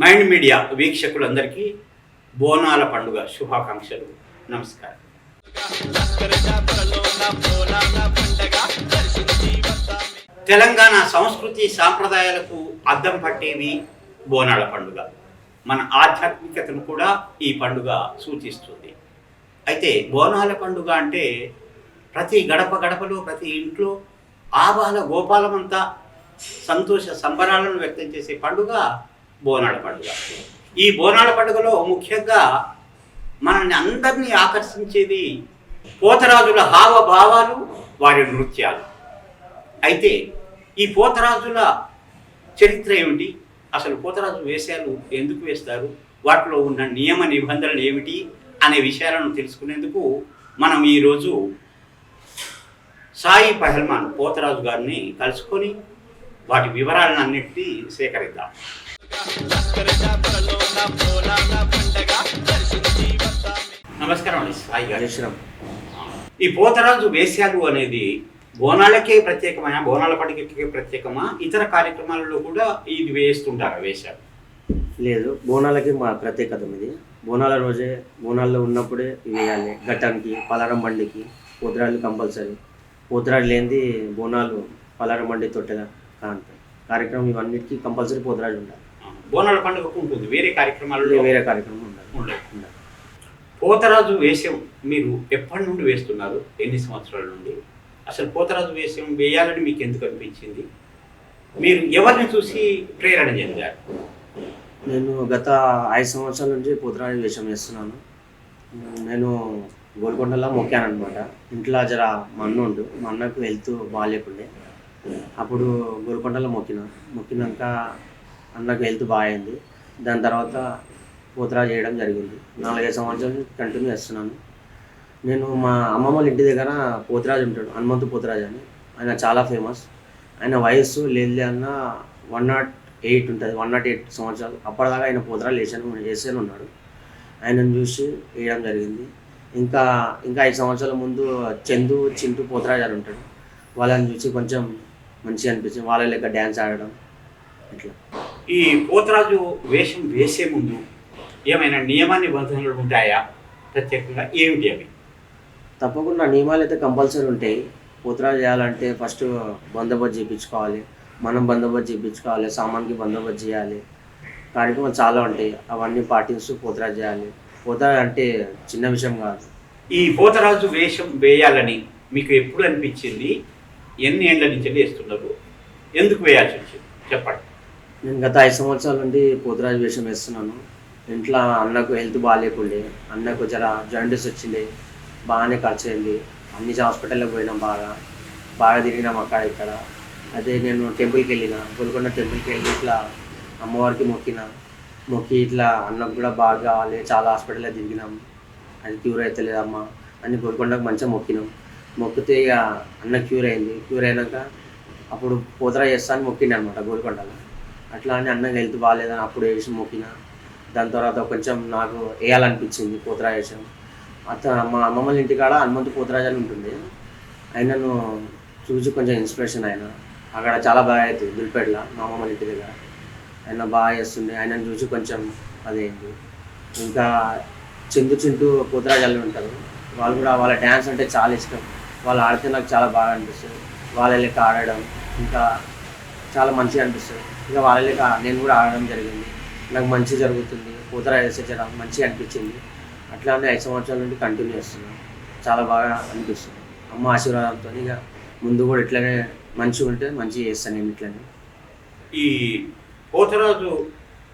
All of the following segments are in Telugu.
మైండ్ మీడియా వీక్షకులందరికీ బోనాల పండుగ శుభాకాంక్షలు. నమస్కారం. తెలంగాణ సంస్కృతి సాంప్రదాయాలకు అద్దం పట్టేవి బోనాల పండుగ. మన ఆధ్యాత్మికతను కూడా ఈ పండుగ సూచిస్తుంది. అయితే బోనాల పండుగ అంటే ప్రతి గడప గడపలో ప్రతి ఇంట్లో ఆబాల గోపాలమంతా సంతోష సంబరాలను వ్యక్తం చేసే పండుగ బోనాల పండుగ. ఈ బోనాల పండుగలో ముఖ్యంగా మనల్ని అందరినీ ఆకర్షించేది పోతరాజుల హావభావాలు వారి నృత్యాలు. అయితే ఈ పోతరాజుల చరిత్ర ఏమిటి? అసలు పోతరాజు వేషాలు ఎందుకు వేస్తారు? వాటిలో ఉన్న నియమ నిబంధనలు ఏమిటి? అనే విషయాలను తెలుసుకునేందుకు మనం ఈరోజు సాయి పహల్మాన్ పోతరాజు గారిని కలుసుకొని వాటి వివరాలను అన్నింటినీ సేకరిద్దాం. నమస్కారం అండి. సాయి ఈ పోతరాజు వేశ్యాలు అనేది బోనాలకే ప్రత్యేకమైన బోనాల పండుగకే ప్రత్యేకమా? ఇతర కార్యక్రమాలలో కూడా ఇది వేస్తుంటారా వేశాలు లేదు బోనాలకి మా ప్రత్యేకత ఇది బోనాల రోజే బోనాల్లో ఉన్నప్పుడే వేయాలి ఘట్టానికి పలారం బండికి పోతురాళ్ళు కంపల్సరీ. పోతురాళ్ళు లేనిది బోనాలు పలారం బండి తొట్టెల కాంతాయి కార్యక్రమం ఇవన్నిటికీ కంపల్సరీ పోతురాళ్ళు ఉండాలి. బోనాల పండుగకు ఉంటుంది. వేరే కార్యక్రమాలలో వేరే కార్యక్రమం ఉండదు. పోతరాజు వేషం మీరు ఎప్పటి నుండి వేస్తున్నారు? ఎన్ని సంవత్సరాల నుండి? అసలు పోతరాజు వేషం వేయాలని మీకు ఎందుకు అనిపించింది? మీరు ఎవరిని చూసి ప్రేరణ చెందారు? నేను గత ఐదు సంవత్సరాల నుంచి పోతురాజు వేషం వేస్తున్నాను. నేను గోల్కొండలో మొక్కాను అనమాట ఇంట్లో జర మా అన్న ఉండు మా అన్నకు హెల్త్ బాగాలేకుండే అప్పుడు గోల్కొండలో మొక్కిన. మొక్కినాక అన్నకు హెల్త్ బాగైంది దాని తర్వాత పోతరా చేయడం జరిగింది. నాలుగైదు సంవత్సరాలు కంటిన్యూ చేస్తున్నాను. నేను మా అమ్మమ్మ వాళ్ళ ఇంటి దగ్గర పోతిరాజు ఉంటాడు హనుమంతు పోతిరాజు అని. ఆయన చాలా ఫేమస్ ఆయన వయస్సు లేదు అన్న వన్ నాట్ ఎయిట్ ఉంటుంది వన్ నాట్ ఎయిట్ సంవత్సరాలు. అప్పటిదాకా ఆయన పోతురాలు వేసాను వేసాను ఉన్నాడు. ఆయనను చూసి వేయడం జరిగింది. ఇంకా ఇంకా ఐదు సంవత్సరాల ముందు చందు చింటూ పోతరాజు అని ఉంటాడు. వాళ్ళని చూసి కొంచెం మంచిగా అనిపించింది. వాళ్ళ లెక్క డ్యాన్స్ ఆడడం ఇట్లా. ఈ పోతరాజు వేషం వేసే ముందు ఏమైనా నియమ నిబంధనలు ఉంటాయా? ప్రత్యేకంగా ఏమిటి అవి? తప్పకుండా నియమాలు అయితే కంపల్సరీ ఉంటాయి. పోతురాజు చేయాలంటే ఫస్ట్ బందోబస్తు చేయించుకోవాలి. మనం బందోబస్తు చేయించుకోవాలి. సామాన్కి బందోబస్తు చేయాలి. కార్యక్రమాలు చాలా ఉంటాయి. అవన్నీ పాటిస్తూ పోతురాజు చేయాలి. పోతురాజు అంటే చిన్న విషయం కాదు. ఈ పోతరాజు వేషం వేయాలని మీకు ఎప్పుడు అనిపించింది? ఎన్ని ఏళ్ళ నుంచి వేస్తున్నారు ఎందుకు వేయాల్సి వచ్చింది? చెప్పండి. నేను గత ఐదు సంవత్సరాల నుండి పోతురాజు వేషం వేస్తున్నాను. ఇంట్లో అన్నకు హెల్త్ బాగాలేకుండే. అన్నకు జర జాయింట్స్ వచ్చిండే. బాగానే ఖర్చు అయింది అన్ని హాస్పిటల్లో పోయినాం బాగా. బాగా తిరిగినాం అక్కడ ఇక్కడ. అదే నేను టెంపుల్కి వెళ్ళిన. గోల్కొండ టెంపుల్కి వెళ్ళి ఇట్లా అమ్మవారికి మొక్కిన. మొక్కి ఇట్లా అన్నకు కూడా బాగా కావాలి. చాలా హాస్పిటల్లో తిరిగినాం. అది క్యూర్ అవుతలేదమ్మా అని గోల్కొండకు మంచిగా మొక్కినాం. మొక్కితే ఇక అన్న క్యూర్ అయింది. క్యూర్ అయినాక అప్పుడు పోతరా చేస్తా అని మొక్కిండు అనమాట గోల్కొండలో. అట్లా అని అన్నకి హెల్త్ బాగాలేదని అప్పుడు వేసి మొక్కిన దాని తర్వాత కొంచెం నాకు వేయాలనిపించింది పోతరా వేషం అత మా అమ్మమ్మల ఇంటికాడ హనుమంతు పోతరాజాలు అని ఉంటుంది ఆయనను చూసి కొంచెం ఇన్స్పిరేషన్ ఆయన అక్కడ చాలా బాగా అవుతుంది దుల్పేటలో మా అమ్మమ్మ ఇంటి దగ్గర. ఆయన బాగా చేస్తుండే. ఆయనను చూసి కొంచెం అదేంటి ఇంకా చిందు చింటూ పోతరాజాలు ఉంటారు. వాళ్ళు కూడా వాళ్ళ డ్యాన్స్ అంటే చాలా ఇష్టం. వాళ్ళు ఆడితే నాకు చాలా బాగా అనిపిస్తుంది. వాళ్ళ లెక్క ఆడడం. ఇంకా చాలా మంచిగా అనిపిస్తుంది. ఇంకా వాళ్ళ లెక్క నేను కూడా ఆడడం జరిగింది. నాకు మంచి జరుగుతుంది. పూతరా వేసే జర మంచిగా అనిపించింది. అట్లానే ఐదు సంవత్సరాల నుండి కంటిన్యూ చేస్తున్నాను చాలా బాగా అనిపిస్తుంది. అమ్మ ఆశీర్వాదంతో ఇక ముందు కూడా ఇట్లనే మంచిగా ఉంటే మంచిగా చేస్తాను నేను ఇట్లనే. ఈ పోతరాజు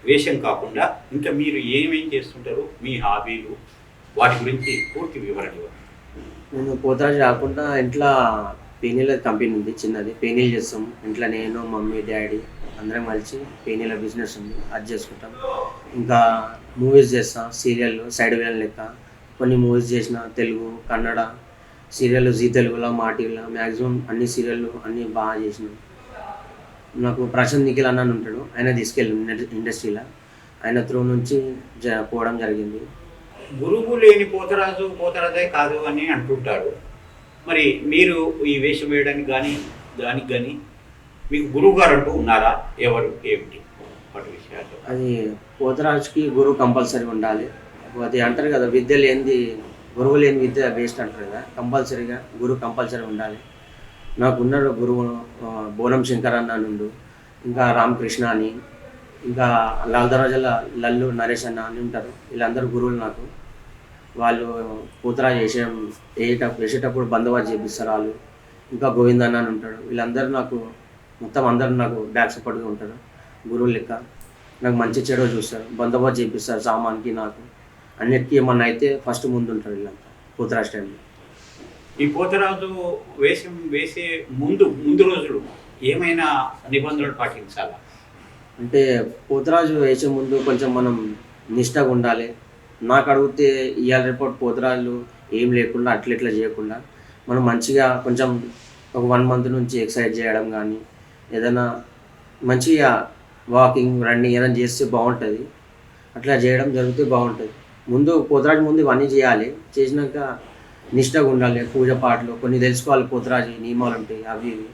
వేషం కాకుండా ఇంకా మీరు ఏమేం చేస్తుంటారు? మీ హాబీలు? వాటి గురించి పూర్తి వివరణ నేను పోతరాజు కాకుండా ఇంట్లో పేనీల కంపెనీ ఉంది చిన్నది. పేనీలు చేస్తాం. ఇంట్లో నేను మమ్మీ డాడీ అందరం కలిసి పేనీల బిజినెస్ ఉంది. అది చేసుకుంటాం. ఇంకా మూవీస్ చేస్తాం సీరియల్ సైడ్ వేల లెక్క. కొన్ని మూవీస్ చేసిన తెలుగు కన్నడ సీరియల్ జీ తెలుగులో మా టీవీలో మ్యాక్సిమం అన్ని సీరియళ్ళు అన్నీ బాగా చేసినాం. నాకు ప్రశాంత్ నిఖిల్ అన్న ఉంటాడు. ఆయన తీసుకెళ్ళి ఇండస్ట్రీలో. ఆయన త్రూ నుంచి జ పోవడం జరిగింది. గురువు లేని పోతరాజు పోతరాజే కాదు అని అంటుంటాడు. మరి మీరు ఈ వేషం వేయడానికి కానీ దానికి కానీ మీకు గురువు గారు అంటూ ఉన్నారా? ఎవరు? ఏమిటి? విషయాలు. అది పోతరాజుకి గురువు కంపల్సరీ ఉండాలి. అది అంటారు కదా విద్య లేనిది గురువు లేని విద్య వేస్ట్ అంటారు కదా. కంపల్సరీగా గురువు కంపల్సరీ ఉండాలి. నాకు ఉన్నాడు గురువు బోనం శంకర్ అన్న నుండు ఇంకా రామకృష్ణ అని ఇంకా లాల్దరాజుల లల్లు నరేష్ అన్న అని ఉంటారు. వీళ్ళందరూ గురువులు నాకు. వాళ్ళు పూతరాజు వేసే వేసేటప్పుడు వేసేటప్పుడు బందోబస్తు చేపిస్తారు వాళ్ళు. ఇంకా గోవింద్ అన్న అని ఉంటాడు. వీళ్ళందరూ నాకు మొత్తం అందరూ నాకు బ్యాక్ సపోర్ట్గా ఉంటారు. గురువులు లెక్క. నాకు మంచి చెడు చూస్తారు. బందోబస్తు చేపిస్తారు సామాన్కి నాకు. అన్నిటికీ ఏమన్నా అయితే ఫస్ట్ ముందు ఉంటారు వీళ్ళంతా పూతరాజ్ టైంలో ఈ పోతరాజు వేషం వేసే ముందు ముందు రోజులు ఏమైనా నిబంధనలు పాటించాలా? అంటే పోతరాజు వేసే ముందు కొంచెం మనం నిష్టగా ఉండాలి. నాకు అడిగితే ఇవాళ రిపోర్ట్ పోతురాళ్ళు ఏం లేకుండా అట్లా ఇట్లా చేయకుండా మనం మంచిగా కొంచెం ఒక వన్ మంత్ నుంచి ఎక్సర్సైజ్ చేయడం కానీ ఏదైనా మంచిగా వాకింగ్ రన్నింగ్ ఏదైనా చేస్తే బాగుంటుంది. అట్లా చేయడం జరిగితే బాగుంటుంది. ముందు పోతురాజు ముందు ఇవన్నీ చేయాలి. చేసినాక నిష్టగా ఉండాలి. పూజ పాటలు కొన్ని తెలుసుకోవాలి పోతురాజు నియమాలు ఉంటాయి అవి ఇవి.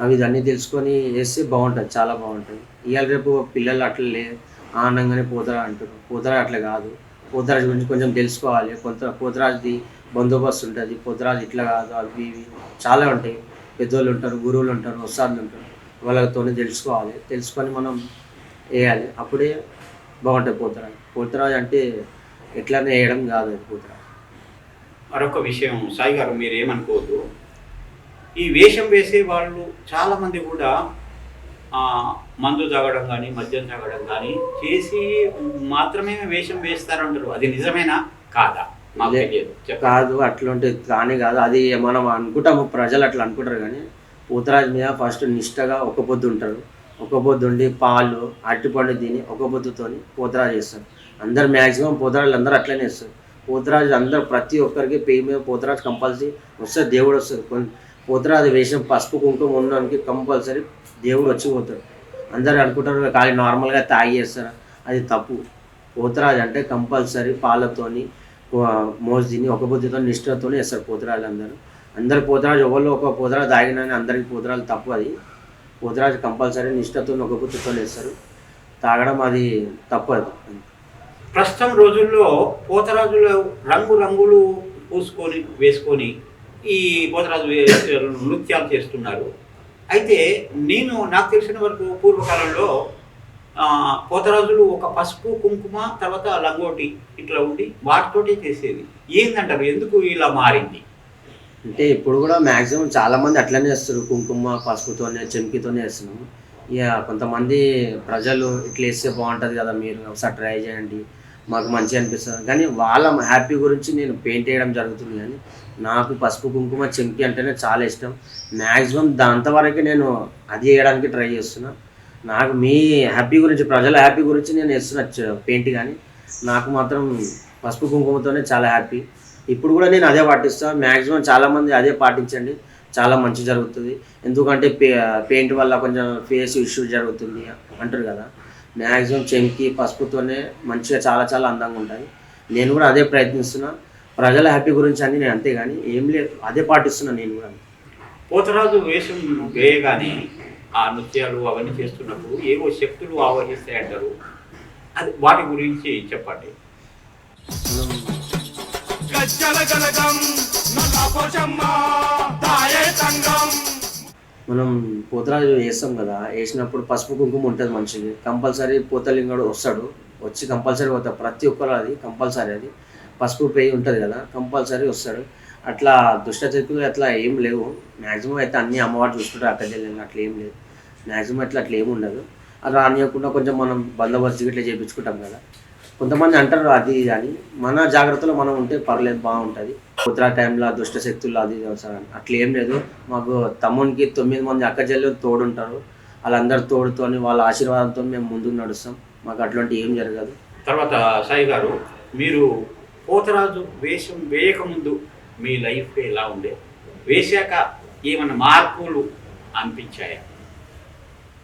అవి ఇవన్నీ తెలుసుకొని వేస్తే బాగుంటుంది చాలా బాగుంటుంది. ఇవాళ రేపు పిల్లలు అట్లా లే ఆనందంగానే పోతారా అంటారు పోతారా అట్లా కాదు. పోతరాజు గురించి కొంచెం తెలుసుకోవాలి. కొంత పోతరాజుది బందోబస్తు ఉంటుంది. పోతరాజు ఇట్లా కాదు అవి ఇవి చాలా ఉంటాయి. పెద్దోళ్ళు ఉంటారు గురువులు ఉంటారు వస్తాదులు ఉంటారు. వాళ్ళతోనే తెలుసుకోవాలి. తెలుసుకొని మనం వేయాలి. అప్పుడే బాగుంటుంది పోతరాజు. పోతరాజు అంటే ఎట్లానే వేయడం కాదు పోతరాజు. మరొక విషయం సాయి గారు మీరు ఏమనుకోవద్దు ఈ వేషం వేసే వాళ్ళు చాలామంది కూడా మందు తాగడం కానీ మద్యం తాగడం కానీ చేసి మాత్రమే వేషం వేస్తారంటారు. అది నిజమేనా? కాదా. కాదు అట్లాంటి కానీ కాదు. అది మనం అనుకుంటాము ప్రజలు అట్లా అనుకుంటారు కానీ పూతరాజు మీద ఫస్ట్ నిష్టగా ఒక పొద్దు ఉంటారు. ఒక పొద్దు ఉండి పాలు అరటిపండు తిని ఒక పొద్దుతోని పూతరాజు చేస్తారు. అందరు మ్యాక్సిమం పూతరాజులు అందరూ అట్లనే వేస్తారు పూతరాజు అందరు ప్రతి ఒక్కరికి పేరు మీద పూతరాజు కంపల్సరీ వస్తుంది దేవుడు వస్తుంది కొన్ని పూతరాజు వేషం పసుపు కుంకుమ ఉండడానికి కంపల్సరీ దేవుడు వచ్చి పోతాడు. అందరు అనుకుంటారు ఖాళీ నార్మల్గా తాగి చేస్తారు అది తప్పు. పోతరాజు అంటే కంపల్సరీ పాలతోని మోజు తిని ఒక బుద్ధితో నిష్ఠతో వేస్తారు పోతరాజు అందరూ. అందరు పోతరాజు ఎవరు ఒక పోతరాజు తాగినని అందరికి పోతురాజు తప్పు అది. పోతురాజు కంపల్సరీ నిష్ఠతో ఒక బుద్ధితో వేస్తారు. తాగడం అది తప్పు అది. ప్రస్తుతం రోజుల్లో పోతరాజులు రంగు రంగులు పూసుకొని వేసుకొని ఈ పోతరాజు నృత్యాలు చేస్తున్నారు. అయితే నేను నాకు తెలిసిన వరకు పూర్వకాలంలో పోతరాజులు ఒక పసుపు కుంకుమ తర్వాత లంగోటి ఇట్లా ఉండి వాటితోటే చేసేది. ఏందంటారు? ఎందుకు ఇలా మారింది? అంటే ఇప్పుడు కూడా మ్యాక్సిమం చాలామంది అట్లనే వేస్తారు కుంకుమ పసుపుతోనే చెంకితోనే వేస్తున్నాము ఇక కొంతమంది ప్రజలు ఇట్లా వేస్తే బాగుంటుంది కదా మీరు ఒకసారి ట్రై చేయండి. మాకు మంచిగా అనిపిస్తుంది. కానీ వాళ్ళ హ్యాపీ గురించి నేను పెయింట్ వేయడం జరుగుతుంది. కానీ నాకు పసుపు కుంకుమ చెంకి అంటేనే చాలా ఇష్టం. మ్యాక్సిమం దాంతవరకే నేను అది వేయడానికి ట్రై చేస్తున్నా. నాకు మీ హ్యాపీ గురించి ప్రజల హ్యాపీ గురించి నేను వేస్తున్నా పెయింట్ కానీ. నాకు మాత్రం పసుపు కుంకుమతోనే చాలా హ్యాపీ. ఇప్పుడు కూడా నేను అదే పాటిస్తాను మ్యాక్సిమం చాలామంది అదే పాటించండి. చాలా మంచి జరుగుతుంది. ఎందుకంటే పే పెయింట్ వల్ల కొంచెం ఫేస్ ఇష్యూ జరుగుతుంది అంటారు కదా. మ్యాక్సిమం చెంకి పసుపుతోనే మంచిగా చాలా చాలా అందంగా ఉంటుంది నేను కూడా అదే ప్రయత్నిస్తున్నాను ప్రజల హ్యాపీ గురించి అని నేను అంతే కానీ ఏం లేదు. అదే పాటిస్తున్నా నేను కూడా. పోతరాజు వేషం వేయగానే ఆ నృత్యాలు అవన్నీ చేస్తున్నప్పుడు ఏవో శక్తులు ఆవహిస్తాయంటారు. అది వాటి గురించి చెప్పండి. మనం పోతరాజు వేస్తాం కదా వేసినప్పుడు పసుపు కుంకుమ ఉంటుంది మనిషికి. కంపల్సరీ పోతలింగడు వస్తాడు. వచ్చి కంపల్సరీ పోతాడు. ప్రతి ఒక్కరు అది కంపల్సరీ అది. పసుపు పేయి ఉంటుంది కదా కంపల్సరీ వస్తాడు. అట్లా దుష్ట శక్తులు అట్లా ఏం లేవు. మ్యాక్సిమం అయితే అన్ని అమ్మవారు చూసుకుంటారు అక్కడ చెల్లెలు అట్లా ఏం లేదు. మ్యాక్సిమం అట్లా అట్లా ఏమి ఉండదు. అది రానియకుండా కొంచెం మనం బందోబస్తు ఇట్లా చేయించుకుంటాం కదా. కొంతమంది అంటారు అది అని. మన జాగ్రత్తలో మనం ఉంటే పర్లేదు బాగుంటుంది. ఉత్తరా టైంలో దుష్ట శక్తులు అది అవసరం అట్లా ఏం లేదు. మాకు తమ్మునికి తొమ్మిది మంది అక్క చెల్లెలు తోడుంటారు. వాళ్ళందరూ తోడుతోని వాళ్ళ ఆశీర్వాదంతో మేము ముందుకు నడుస్తాం. మాకు అట్లాంటి ఏం జరగదు. తర్వాత సాయి గారు మీరు పోతరాజు వేషం వేయకముందు మీ లైఫ్ ఎలా ఉండే? వేశాక ఏమైనా మార్పులు అనిపించాయా?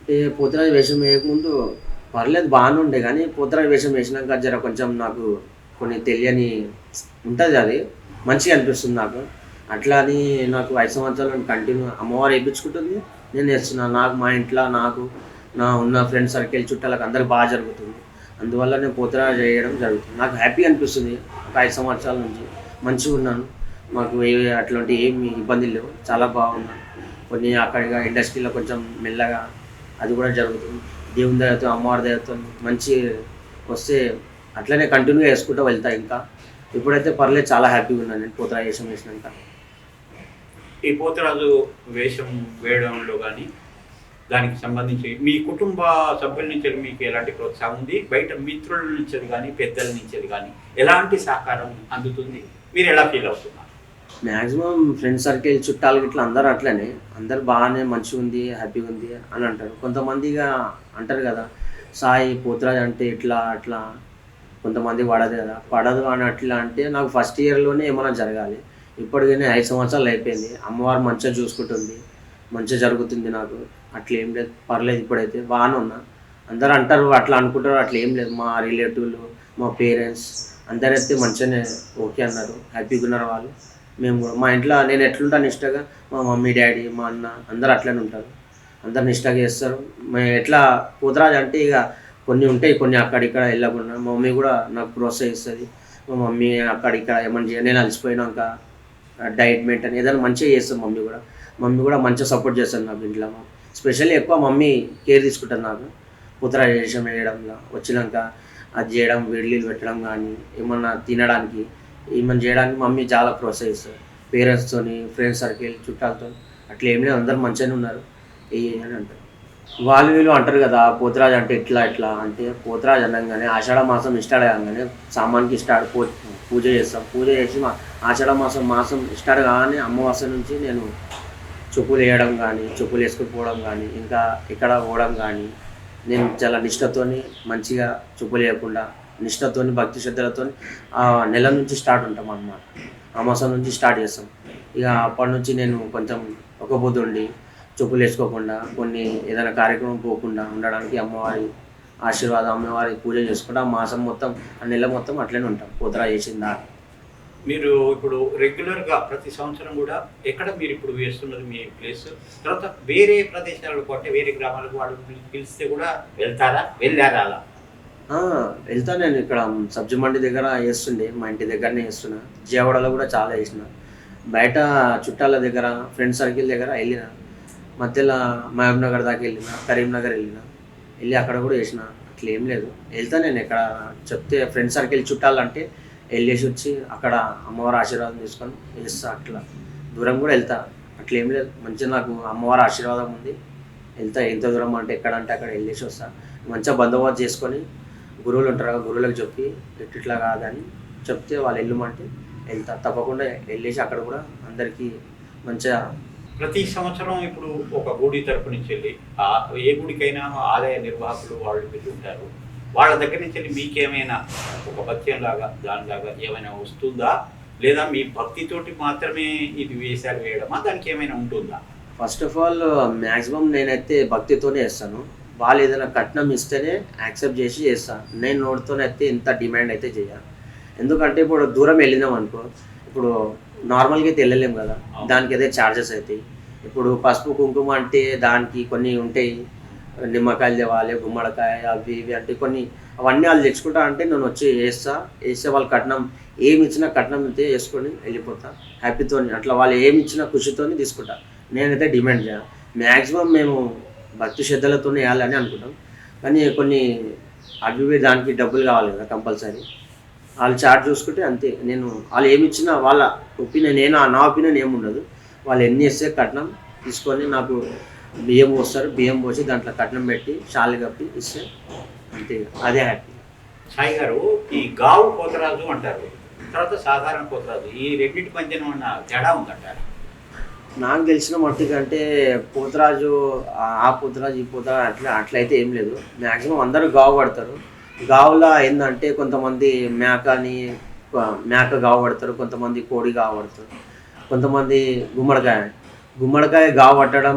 అంటే పోతురాజు వేషం వేయకముందు పర్లేదు బాగానే ఉండే కానీ పోతురాజు వేషం వేసినాక జర కొంచెం నాకు కొన్ని తెలియని ఉంటుంది అది మంచిగా అనిపిస్తుంది నాకు. అట్లా అని నాకు ఐదు సంవత్సరాలు కంటిన్యూ అమ్మవారు వేయించుకుంటుంది. నేను వేస్తున్నాను నాకు మా ఇంట్లో నాకు నా ఉన్న ఫ్రెండ్ సర్కిల్ చుట్టాలకు అందరికి బాగా జరుగుతుంది. అందువల్ల నేను పోతురాజు చేయడం జరుగుతుంది. నాకు హ్యాపీ అనిపిస్తుంది. ఒక ఐదు సంవత్సరాల నుంచి మంచిగా ఉన్నాను. మాకు ఏ అట్లాంటి ఏమి ఇబ్బందులు లేవు. చాలా బాగున్నాను. కొన్ని అక్కడిగా ఇండస్ట్రీలో కొంచెం మెల్లగా అది కూడా జరుగుతుంది. దేవుని దయతో అమ్మవారి దయతో మంచి వస్తే అట్లనే కంటిన్యూగా వేసుకుంటూ వెళ్తా ఇంకా. ఇప్పుడైతే పర్లేదు చాలా హ్యాపీగా ఉన్నాను నేను. పోతరా వేషం వేసినాక ఈ పోతరాజు వేషం వేయడంలో కానీ దానికి సంబంధించి మీ కుటుంబ సభ్యుల నుంచి మీకు ఎలాంటి ప్రోత్సాహం ఉంది? బయట మిత్రుల నుంచి కానీ పెద్దల నుంచి కానీ ఎలాంటి సహకారం అందుతుంది? మీరు ఎలా ఫీల్ అవుతున్నారు? మ్యాక్సిమం ఫ్రెండ్ సర్కిల్ చుట్టాలు ఇట్లా అందరూ అట్లనే. అందరు బాగానే మంచిగా ఉంది హ్యాపీగా ఉంది అని అంటారు. కొంతమందిగా అంటారు కదా సాయి పోతురాజు అంటే ఇట్లా అట్లా. కొంతమంది పడదు కదా. పడదు అని అట్లా అంటే నాకు ఫస్ట్ ఇయర్లోనే ఏమైనా జరగాలి. ఇప్పటికైనా ఐదు సంవత్సరాలు అయిపోయింది. అమ్మవారు మంచిగా చూసుకుంటుంది. మంచిగా జరుగుతుంది నాకు. అట్లా ఏం లేదు పర్లేదు ఇప్పుడైతే బాగానే ఉన్నా. అందరు అంటారు అట్లా అనుకుంటారు అట్లా ఏం లేదు. మా రిలేటివ్లు మా పేరెంట్స్ అందరైతే మంచిగానే ఓకే అన్నారు హ్యాపీగా ఉన్నారు వాళ్ళు. మేము కూడా మా ఇంట్లో నేను ఎట్లుంటాను ఇష్టగా మా మమ్మీ డాడీ మా అన్న అందరు అట్లనే ఉంటారు. అందరు నిష్టగా చేస్తారు. మేము ఎట్లా పోతరాజు అంటే ఇక కొన్ని ఉంటాయి కొన్ని అక్కడ ఇక్కడ వెళ్ళకుండా. మా మమ్మీ కూడా నాకు ప్రోత్సహిస్తుంది మా మమ్మీ అక్కడ ఇక్కడ ఏమన్నా చేయ- నేను అలసిపోయినాక డైట్ మెయింటైన్ ఏదైనా మంచిగా చేస్తాను మమ్మీ కూడా. మమ్మీ కూడా మంచిగా సపోర్ట్ చేస్తాను నాకు ఇంట్లో స్పెషల్లీ ఎక్కువ మమ్మీ కేర్ తీసుకుంటారు నాకు. పుత్రాజు వేయడంలో వచ్చినాక అది చేయడం వేడిలీలు పెట్టడం కానీ ఏమన్నా తినడానికి ఏమన్నా చేయడానికి మమ్మీ చాలా ప్రోత్సహిస్తారు. పేరెంట్స్తోని ఫ్రెండ్స్ సర్కిల్ చుట్టాలతో అట్లా ఏం లేదు అందరు మంచిగానే ఉన్నారు. ఏ అని అంటారు. వాళ్ళు వీళ్ళు అంటారు కదా పోతురాజు అంటే ఇట్లా ఇట్లా అంటే పోతురాజు అనగానే ఆషాఢ మాసం స్టార్ట్ కాగానే సామాన్కి స్టార్ట్ పూ పూజ చేస్తాం. పూజ చేసి మా ఆషాఢ మాసం మాసం స్టార్ట్ కాగానే అమావాస్య నుంచి నేను చెప్పులు వేయడం కానీ చెప్పులు వేసుకుని పోవడం కానీ ఇంకా ఇక్కడ పోవడం కానీ నేను చాలా నిష్ఠతోని మంచిగా చెప్పులు వేయకుండా నిష్ఠతోని భక్తి శ్రద్ధలతో ఆ నెల నుంచి స్టార్ట్ ఉంటాం అన్నమాట. అమాసం నుంచి స్టార్ట్ చేస్తాం. ఇక అప్పటి నుంచి నేను కొంచెం ఒక పొద్దు ఉండి చెప్పులు వేసుకోకుండా కొన్ని ఏదైనా కార్యక్రమం పోకుండా ఉండడానికి అమ్మవారి ఆశీర్వాదం అమ్మవారి పూజ చేసుకుంటా ఆ మాసం మొత్తం ఆ నెల మొత్తం అట్లనే ఉంటాం. పోతరా చేసిందా? మీరు ఇప్పుడు రెగ్యులర్గా ప్రతి సంవత్సరం కూడా ఎక్కడ మీరు ఇప్పుడు వేస్తున్నది మీ ప్లేస్ తర్వాత వేరే ప్రదేశాలకు అంటే వేరే గ్రామాలకు వాళ్ళు పిలిస్తే కూడా వెళ్తారా? వెళ్ళారా అలా? వెళ్తా నేను ఇక్కడ సబ్జీ మండి దగ్గర వేస్తుండే మా ఇంటి దగ్గరనే వేస్తున్నా. జీవడలో కూడా చాలా వేసిన. బయట చుట్టాల దగ్గర ఫ్రెండ్ సర్కిల్ దగ్గర వెళ్ళిన. మధ్యలో మహబూబ్నగర్ దాకా వెళ్ళిన కరీంనగర్ వెళ్ళిన. వెళ్ళి అక్కడ కూడా వేసిన. అట్లా ఏం లేదు. వెళ్తా నేను ఇక్కడ చెప్తే ఫ్రెండ్ సర్కిల్ చుట్టాలంటే వెళ్ళేసి వచ్చి అక్కడ అమ్మవారి ఆశీర్వాదం తీసుకొని వేస్తా అట్లా దూరం కూడా వెళ్తా. అట్లా ఏం లేదు. మంచిగా నాకు అమ్మవారి ఆశీర్వాదం ఉంది. వెళ్తా. ఎంత దూరం అంటే ఎక్కడ అంటే అక్కడ వెళ్ళేసి వస్తా. మంచిగా బందోబస్తు చేసుకొని గురువులు ఉంటారు కదా గురువులకు చెప్పి ఇట్లా ఇట్లా కాదని చెప్తే వాళ్ళు వెళ్ళమంటే వెళ్తా. తప్పకుండా వెళ్ళేసి అక్కడ కూడా అందరికీ మంచిగా ప్రతి సంవత్సరం ఇప్పుడు ఒక గుడి తరపు నుంచి వెళ్ళి ఏ గుడికైనా ఆలయ నిర్వాహకులు వాళ్ళు వెళ్ళి ఉంటారు. వాళ్ళ దగ్గర నుంచి మీకేమైనా ఒక భక్త్యం లాగా దానిలాగా ఏమైనా వస్తుందా? లేదా మీ భక్తితోటి మాత్రమే ఇది వేషాలు వేయడమా? దానికి ఏమైనా ఉంటుందా? ఫస్ట్ ఆఫ్ ఆల్ మ్యాక్సిమం నేనైతే భక్తితోనే వేస్తాను వాళ్ళు ఏదైనా కట్నం ఇస్తేనే యాక్సెప్ట్ చేసి చేస్తాను నేను నోటితోనైతే ఇంత డిమాండ్ అయితే చేయను ఎందుకంటే ఇప్పుడు దూరం వెళ్ళినాం అనుకో ఇప్పుడు నార్మల్గా అయితే వెళ్ళలేం కదా. దానికి అయితే ఛార్జెస్ అవుతాయి. ఇప్పుడు పసుపు కుంకుమ అంటే దానికి కొన్ని ఉంటాయి. నిమ్మకాయలు తేవాలి గుమ్మడికాయ అవి ఇవి అంటే కొన్ని అవన్నీ వాళ్ళు తెచ్చుకుంటా అంటే నేను వచ్చి వేస్తా. వేస్తే వాళ్ళు కట్నం ఏమి ఇచ్చినా కట్నం అయితే వేసుకొని వెళ్ళిపోతా. హ్యాపీతోని అట్లా వాళ్ళు ఏమి ఇచ్చినా ఖుషితోని తీసుకుంటా. నేనైతే డిమాండ్ చేయను. మ్యాక్సిమం మేము భక్తి శ్రద్ధలతో వేయాలని అనుకుంటాం. కానీ కొన్ని అవి దానికి డబ్బులు కావాలి కదా కంపల్సరీ. వాళ్ళు చార్జ్ చూసుకుంటే అంతే. నేను వాళ్ళు ఏమి ఇచ్చినా వాళ్ళ ఒపీనియన్ నేను నా ఒపీనియన్ ఏముండదు. వాళ్ళు ఎన్ని ఇస్తే కట్నం తీసుకొని నాకు బియ్యం పోస్తారు. బియ్యం పోసి దాంట్లో కట్నం పెట్టి షాలు కప్పి ఇస్తే అంతే. అదే హ్యాపీ. సాయి గారు ఈ గావు పోతరాజు అంటారు. తర్వాత సాధారణ పోతరాజు. ఈ రెండింటి మధ్యన ఉన్న తేడా ఉందంటారు? నాకు తెలిసిన మట్టుకు అంటే పోతరాజు ఆ- ఆ పోతరాజు ఈ పోతరాజు అట్లా అట్లయితే ఏం లేదు. మ్యాక్సిమం అందరూ గావు పడతారు. గావులా ఏంటంటే కొంతమంది మేకని మేక గావు పడతారు. కొంతమంది కోడి గావు పడతారు. కొంతమంది గుమ్మడికాయ. గుమ్మడికాయ గావు పట్టడం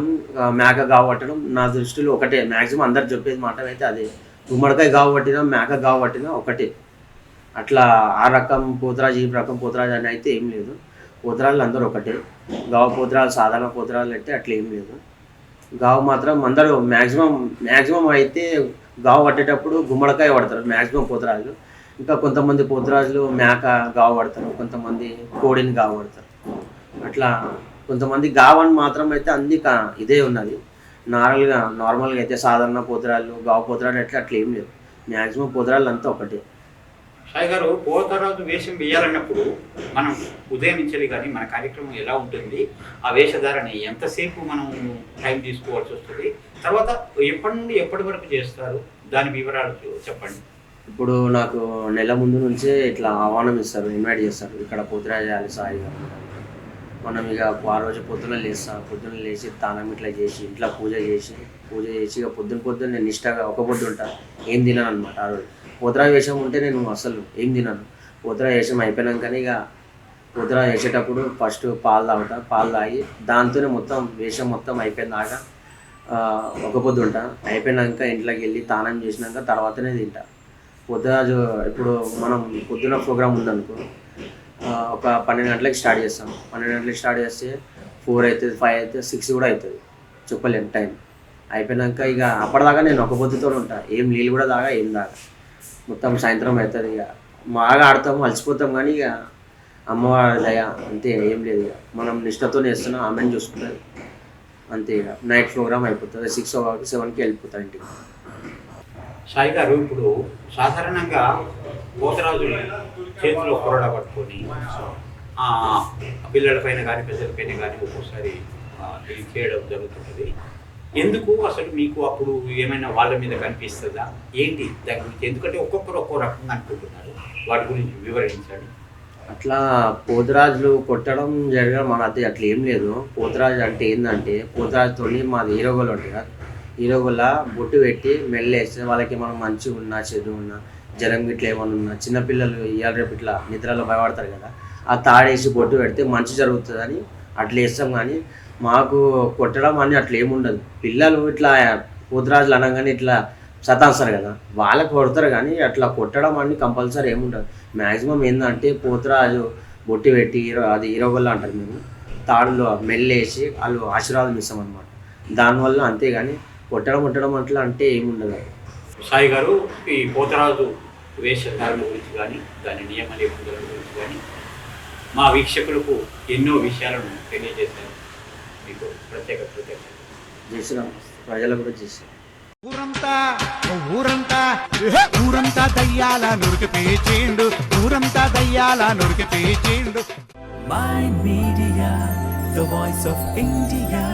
మేక గావు పట్టడం నా దృష్టిలో ఒకటే. మ్యాక్సిమం అందరు చెప్పేది మాట అయితే అదే. గుమ్మడికాయ గావు పట్టినా మేక గావు ఒకటే. అట్లా ఆ రకం పోతరాజు ఈ రకం పోతరాజు అని అయితే ఏం లేదు. పోతరాజులు అందరూ ఒకటే. గావ పోతరాలు సాధారణ పోతరాలు అంటే అట్లా ఏం లేదు. గావు మాత్రం అందరూ మ్యాక్సిమం మ్యాక్సిమం అయితే గావు పట్టేటప్పుడు గుమ్మడికాయ పడతారు మ్యాక్సిమం పోతరాజులు. ఇంకా కొంతమంది పోతురాజులు మేక గావు పడతారు కొంతమంది కోడిని గావు పడతారు. అట్లా కొంతమంది గావని మాత్రం అయితే అన్ని ఇదే ఉన్నది. నార్మల్గా నార్మల్గా అయితే సాధారణ పోతురాళ్ళు గావు పోతురాలు ఎట్లా అట్లా ఏం లేదు మ్యాక్సిమం పోతురాళ్ళు అంతా ఒకటే. సాయి గారు పోతరాజు వేషం వేయాలన్నప్పుడు మనం ఉదయం నుంచి కానీ మన కార్యక్రమం ఎలా ఉంటుంది? ఆ వేషధారణ ఎంతసేపు మనం టైం తీసుకోవాల్సి వస్తుంది? తర్వాత ఎప్పటి నుండి ఎప్పటి వరకు చేస్తారు? దాని వివరాలు చెప్పండి. ఇప్పుడు నాకు నెల ముందు నుంచే ఇట్లా ఆహ్వానం ఇస్తారు ఇన్వైట్ చేస్తారు. ఇక్కడ పోతురాజు చేయాలి సాయి గారు. మనం ఇక ఆ రోజు పొద్దున లేస్తాం పొద్దున లేచి తానం ఇట్లా చేసి ఇంట్లో పూజ చేసి పూజ చేసి ఇక పొద్దున పొద్దున నేను నిష్టగా ఒక పొద్దు ఉంటా ఏం తినను అనమాట ఆ రోజు. పోతురాజు వేషం ఉంటే నేను అసలు ఏం తినను. పోతురాజు వేషం అయిపోయినాకనే ఇక పోతురాజు వేసేటప్పుడు ఫస్ట్ పాలు తాగుతా పాలు తాగి దాంతోనే మొత్తం వేషం మొత్తం అయిపోయినాక ఒక పొద్దు ఉంటా. అయిపోయినాక ఇంట్లోకి వెళ్ళి తానం చేసినాక తర్వాతనే తింటా. పొద్దురాజు ఇప్పుడు మనం పొద్దున ప్రోగ్రామ్ ఉందనుకో ఒక పన్నెండు గంటలకు స్టార్ట్ చేస్తాం. పన్నెండు గంటలకు స్టార్ట్ చేస్తే ఫోర్ అవుతుంది ఫైవ్ అవుతుంది సిక్స్ కూడా అవుతుంది చెప్పలేము టైం. అయిపోయినాక ఇక అప్పటిదాకా నేను ఒక పొద్దుతో ఉంటా. ఏం నీళ్ళు కూడా దాగా ఏం దాకా మొత్తం సాయంత్రం అవుతుంది ఇక. బాగా ఆడతాం అలసిపోతాం కానీ ఇక అమ్మవారి దయ అంతే ఏం లేదు ఇక. మనం నిష్టతో వేస్తున్నాం ఆమెను చూసుకుంటుంది. అంతే ఇక. నైట్ ప్రోగ్రామ్ అయిపోతుంది సిక్స్ ఓ సెవెన్కి వెళ్ళిపోతాం ఇంటికి. సాయి గారు ఇప్పుడు సాధారణంగా పోతరాజు చేతిలో కొరడ పట్టుకొని పిల్లలపైన పిల్లల పైన కానీ పెద్దలపైన కానీ ఒక్కోసారి చేయడం జరుగుతుంటుంది. ఎందుకు అసలు మీకు అప్పుడు ఏమైనా వాళ్ళ మీద కనిపిస్తుందా? ఏంటి దాని గురించి? ఎందుకంటే ఒక్కొక్కరు ఒక్కో రకంగా అనుకుంటున్నారు. వాటి గురించి వివరించండి. అట్లా పోతరాజులు కొట్టడం జరగడం మన అది అట్లా ఏం లేదు. పోతరాజు అంటే ఏంటంటే పోతరాజుతో మాది హీరోగోలు ఉంటుంది కదా. హీరోగోల బొట్టు పెట్టి మెల్లేస్తే వాళ్ళకి మనం మంచిగా ఉన్నా చెడు ఉన్నా జ్వరం గిట్ల ఏమన్నా ఉన్నా చిన్నపిల్లలు ఇవాళ రేపు ఇట్లా నిద్రలో భయపడతారు కదా ఆ తాడేసి బొట్టు పెడితే మంచి జరుగుతుందని అట్లా వేస్తాం కానీ మాకు కొట్టడం అని అట్లా ఏముండదు పిల్లలు ఇట్లా పోతురాజులు అనగానే ఇట్లా సతాస్తారు కదా వాళ్ళకి కొడతారు కానీ అట్లా కొట్టడం అని కంపల్సరీ ఏముండదు మ్యాక్సిమం ఏంటంటే పోతురాజు బొట్టి పెట్టి హీరో అది హీరోగోళ్ళు అంటారు మేము తాడులో మెల్లేసి వాళ్ళు ఆశీర్వాదం ఇస్తాం అనమాట దానివల్ల అంతేగాని కొట్టడం కొట్టడం అట్లా అంటే ఏముండదు సాయి గారు ఈ పోతరాజు వేషధారణ గురించి కానీ దాని నియమ నిబంధనల గురించి కానీ మా వీక్షకులకు ఎన్నో విషయాలను తెలియజేశారు. మీకు ప్రత్యేక ప్రజలకు కూడా చేసిన. ఊరంతా ఊరంతా ఊరంతా దయ్యాల నురికి పీచిండు. ఊరంతా దయ్యాల నురికి పీచిండు. My Media, the voice of India.